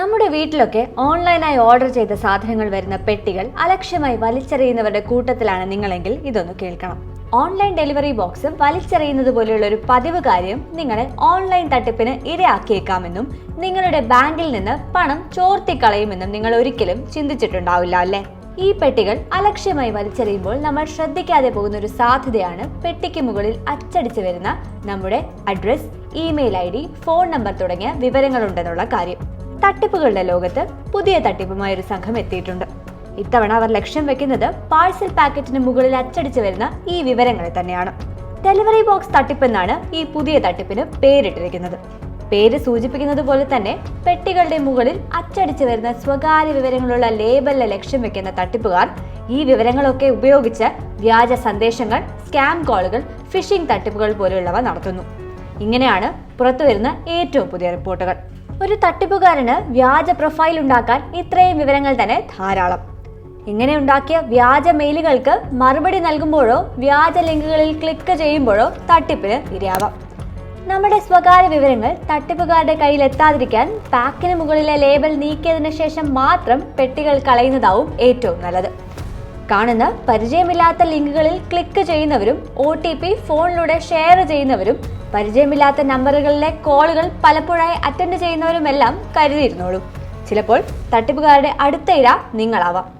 നമ്മുടെ വീട്ടിലൊക്കെ ഓൺലൈനായി ഓർഡർ ചെയ്ത സാധനങ്ങൾ വരുന്ന പെട്ടികൾ അലക്ഷ്യമായി വലിച്ചെറിയുന്നവരുടെ കൂട്ടത്തിലാണ് നിങ്ങളെങ്കിൽ ഇതൊന്ന് കേൾക്കണം. ഓൺലൈൻ ഡെലിവറി ബോക്സ് വലിച്ചെറിയുന്നത് പോലെയുള്ള ഒരു പതിവ് കാര്യം നിങ്ങളെ ഓൺലൈൻ തട്ടിപ്പിന് ഇരയാക്കിയേക്കാമെന്നും നിങ്ങളുടെ ബാങ്കിൽ നിന്ന് പണം ചോർത്തിക്കളയുമെന്നും നിങ്ങൾ ഒരിക്കലും ചിന്തിച്ചിട്ടുണ്ടാവില്ല അല്ലേ? ഈ പെട്ടികൾ അലക്ഷ്യമായി വലിച്ചെറിയുമ്പോൾ നമ്മൾ ശ്രദ്ധിക്കാതെ പോകുന്ന ഒരു സാധ്യതയാണ് പെട്ടിക്ക് മുകളിൽ അച്ചടിച്ചു വരുന്ന നമ്മുടെ address email I D phone number തുടങ്ങിയ വിവരങ്ങളുണ്ടെന്നുള്ള കാര്യം. തട്ടിപ്പുകളുടെ ലോകത്ത് പുതിയ തട്ടിപ്പുമായി ഒരു സംഘം എത്തിയിട്ടുണ്ട്. ഇത്തവണ അവർ ലക്ഷ്യം വെക്കുന്നത് പാഴ്സൽ പാക്കറ്റിന് മുകളിൽ അച്ചടിച്ചു വരുന്ന ഈ വിവരങ്ങളെ തന്നെയാണ്. ഡെലിവറി ബോക്സ് തട്ടിപ്പെന്നാണ് ഈ പുതിയ തട്ടിപ്പിന് പേരിട്ടിരിക്കുന്നത്. പേര് സൂചിപ്പിക്കുന്നത് പോലെ തന്നെ പെട്ടികളുടെ മുകളിൽ അച്ചടിച്ചു വരുന്ന സ്വകാര്യ വിവരങ്ങളുള്ള ലേബലിലെ ലക്ഷ്യം വെക്കുന്ന തട്ടിപ്പുകാർ ഈ വിവരങ്ങളൊക്കെ ഉപയോഗിച്ച് വ്യാജ സന്ദേശങ്ങൾ സ്കാം കോളുകൾ ഫിഷിംഗ് തട്ടിപ്പുകൾ പോലെയുള്ളവ നടത്തുന്നു. ഇങ്ങനെയാണ് പുറത്തുവരുന്ന ഏറ്റവും പുതിയ റിപ്പോർട്ടുകൾ. ഒരു തട്ടിപ്പുകാരന് വ്യാജ പ്രൊഫൈൽ ഉണ്ടാക്കാൻ ഇത്രയും വിവരങ്ങൾ തന്നെ ധാരാളം. ഇങ്ങനെ ഉണ്ടാക്കിയ വ്യാജ മെയിലുകൾക്ക് മറുപടി നൽകുമ്പോഴോ വ്യാജ ലിങ്കുകളിൽ ക്ലിക്ക് ചെയ്യുമ്പോഴോ തട്ടിപ്പിന് ഇരയാവാം. നമ്മുടെ സ്വകാര്യ വിവരങ്ങൾ തട്ടിപ്പുകാരുടെ കയ്യിൽ എത്താതിരിക്കാൻ പാക്കിന് മുകളിലെ ലേബൽ നീക്കിയതിന് ശേഷം മാത്രം പെട്ടികൾ കളയുന്നതാവും ഏറ്റവും നല്ലത്. കാണുന്ന പരിചയമില്ലാത്ത ലിങ്കുകളിൽ ക്ലിക്ക് ചെയ്യുന്നവരും ഒ ഫോണിലൂടെ ഷെയർ ചെയ്യുന്നവരും പരിചയമില്ലാത്ത നമ്പറുകളിലെ കോളുകൾ പലപ്പോഴായി അറ്റൻഡ് ചെയ്യുന്നവരുമെല്ലാം കരുതിയിരുന്നോളൂ. ചിലപ്പോൾ തട്ടിപ്പുകാരുടെ അടുത്ത ഇര നിങ്ങളാവാം.